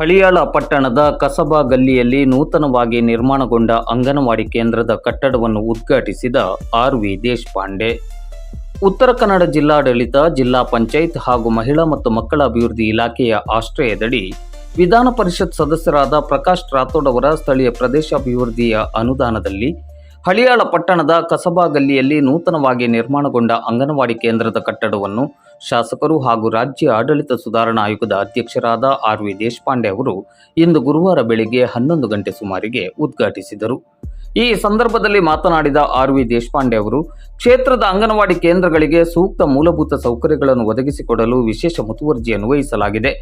ಹಳಿಯಾಳ ಪಟ್ಟಣದ ಕಸಬಾ ಗಲ್ಲಿಯಲ್ಲಿ ನೂತನವಾಗಿ ನಿರ್ಮಾಣಗೊಂಡ ಅಂಗನವಾಡಿ ಕೇಂದ್ರದ ಕಟ್ಟಡವನ್ನು ಉದ್ಘಾಟಿಸಿದ ಆರ್ ವಿ ದೇಶಪಾಂಡೆ. ಉತ್ತರ ಕನ್ನಡ ಜಿಲ್ಲಾಡಳಿತ, ಜಿಲ್ಲಾ ಪಂಚಾಯತ್ ಹಾಗೂ ಮಹಿಳಾ ಮತ್ತು ಮಕ್ಕಳ ಅಭಿವೃದ್ಧಿ ಇಲಾಖೆಯ ಆಶ್ರಯದಡಿ ವಿಧಾನ ಪರಿಷತ್ ಸದಸ್ಯರಾದ ಪ್ರಕಾಶ್ ರಾಥೋಡ್ ಅವರ ಸ್ಥಳೀಯ ಪ್ರದೇಶಾಭಿವೃದ್ಧಿಯ ಅನುದಾನದಲ್ಲಿ ಹಳಿಯಾಳ ಪಟ್ಟಣದ ಕಸಬಾ ಗಲ್ಲಿಯಲ್ಲಿ ನೂತನವಾಗಿ ನಿರ್ಮಾಣಗೊಂಡ ಅಂಗನವಾಡಿ ಕೇಂದ್ರದ ಕಟ್ಟಡವನ್ನು ಶಾಸಕರು ಹಾಗೂ ರಾಜ್ಯ ಆಡಳಿತ ಸುಧಾರಣಾ ಆಯೋಗದ ಅಧ್ಯಕ್ಷರಾದ ಆರ್ ವಿ ದೇಶಪಾಂಡೆ ಅವರು ಇಂದು ಗುರುವಾರ ಬೆಳಿಗ್ಗೆ ಹನ್ನೊಂದು ಗಂಟೆ ಸುಮಾರಿಗೆ ಉದ್ಘಾಟಿಸಿದರು. ಈ ಸಂದರ್ಭದಲ್ಲಿ ಮಾತನಾಡಿದ ಆರ್ ವಿ ದೇಶಪಾಂಡೆ ಅವರು, ಕ್ಷೇತ್ರದ ಅಂಗನವಾಡಿ ಕೇಂದ್ರಗಳಿಗೆ ಸೂಕ್ತ ಮೂಲಭೂತ ಸೌಕರ್ಯಗಳನ್ನು ಒದಗಿಸಿಕೊಡಲು ವಿಶೇಷ ಮುತುವರ್ಜಿಯನ್ನು ವಹಿಸಲಾಗಿದೆ.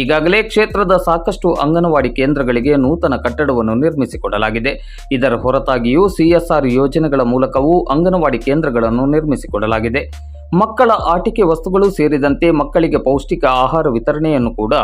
ಈಗಾಗಲೇ ಕ್ಷೇತ್ರದ ಸಾಕಷ್ಟು ಅಂಗನವಾಡಿ ಕೇಂದ್ರಗಳಿಗೆ ನೂತನ ಕಟ್ಟಡವನ್ನು ನಿರ್ಮಿಸಿಕೊಡಲಾಗಿದೆ. ಇದರ ಹೊರತಾಗಿಯೂ ಸಿಎಸ್ಆರ್ ಯೋಜನೆಗಳ ಮೂಲಕವೂ ಅಂಗನವಾಡಿ ಕೇಂದ್ರಗಳನ್ನು ನಿರ್ಮಿಸಿಕೊಡಲಾಗಿದೆ. ಮಕ್ಕಳ ಆಟಿಕೆ ವಸ್ತುಗಳು ಸೇರಿದಂತೆ ಮಕ್ಕಳಿಗೆ ಪೌಷ್ಟಿಕ ಆಹಾರ ವಿತರಣೆಯನ್ನು ಕೂಡ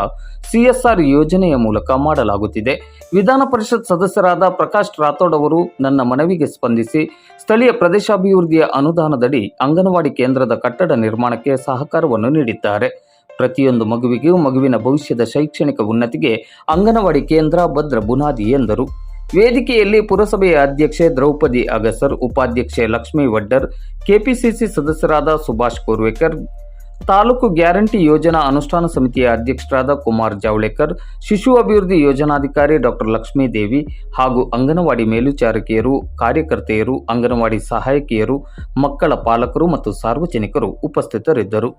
ಸಿಎಸ್ಆರ್ ಯೋಜನೆಯ ಮೂಲಕ ಮಾಡಲಾಗುತ್ತಿದೆ. ವಿಧಾನ ಪರಿಷತ್ ಸದಸ್ಯರಾದ ಪ್ರಕಾಶ್ ರಾಥೋಡ್ ಅವರು ನನ್ನ ಮನವಿಗೆ ಸ್ಪಂದಿಸಿ ಸ್ಥಳೀಯ ಪ್ರದೇಶಾಭಿವೃದ್ಧಿಯ ಅನುದಾನದಡಿ ಅಂಗನವಾಡಿ ಕೇಂದ್ರದ ಕಟ್ಟಡ ನಿರ್ಮಾಣಕ್ಕೆ ಸಹಕಾರವನ್ನು ನೀಡಿದ್ದಾರೆ. ಪ್ರತಿಯೊಂದು ಮಗುವಿಗೂ ಮಗುವಿನ ಭವಿಷ್ಯದ ಶೈಕ್ಷಣಿಕ ಉನ್ನತಿಗೆ ಅಂಗನವಾಡಿ ಕೇಂದ್ರ ಭದ್ರ ಬುನಾದಿ ಎಂದರು. ವೇದಿಕೆಯಲ್ಲಿ ಪುರಸಭೆಯ ಅಧ್ಯಕ್ಷೆ ದ್ರೌಪದಿ ಅಗಸರ್, ಉಪಾಧ್ಯಕ್ಷೆ ಲಕ್ಷ್ಮೀ ವಡ್ಡರ್, ಕೆಪಿಸಿಸಿ ಸದಸ್ಯರಾದ ಸುಭಾಷ್ ಕೋರ್ವೇಕರ್, ತಾಲೂಕು ಗ್ಯಾರಂಟಿ ಯೋಜನಾ ಅನುಷ್ಠಾನ ಸಮಿತಿಯ ಅಧ್ಯಕ್ಷರಾದ ಕುಮಾರ್ ಜಾವಳೇಕರ್, ಶಿಶು ಅಭಿವೃದ್ಧಿ ಯೋಜನಾಧಿಕಾರಿ ಡಾಕ್ಟರ್ ಲಕ್ಷ್ಮೀದೇವಿ ಹಾಗೂ ಅಂಗನವಾಡಿ ಮೇಲ್ವಿಚಾರಕಿಯರು, ಕಾರ್ಯಕರ್ತೆಯರು, ಅಂಗನವಾಡಿ ಸಹಾಯಕಿಯರು, ಮಕ್ಕಳ ಪಾಲಕರು ಮತ್ತು ಸಾರ್ವಜನಿಕರು ಉಪಸ್ಥಿತರಿದ್ದರು.